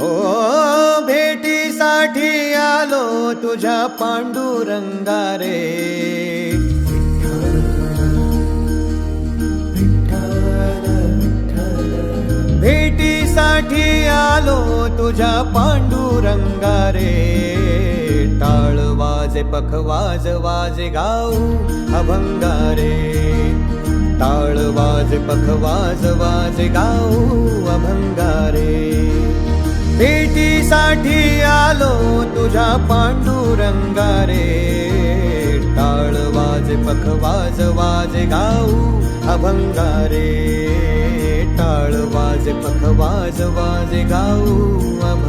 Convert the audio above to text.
हो, भेटीसाठी आलो तुझ्या पांडुरंगा रे भेटीसाठी आलो तुझ्या पांडुरंगा रे टाळ वाजे पखवाज वाजे गाऊ अभंगारे. टाळ वाजे पखवाज वाजे गाऊ अभंगारे. भेटीसाठी आलो तुझ्या पांडुरंगा रे टाळ वाजे पखवाज वाजे गाऊ अभंगारे. टाळ वाजे पखवाज वाजे गाऊ अभंगारे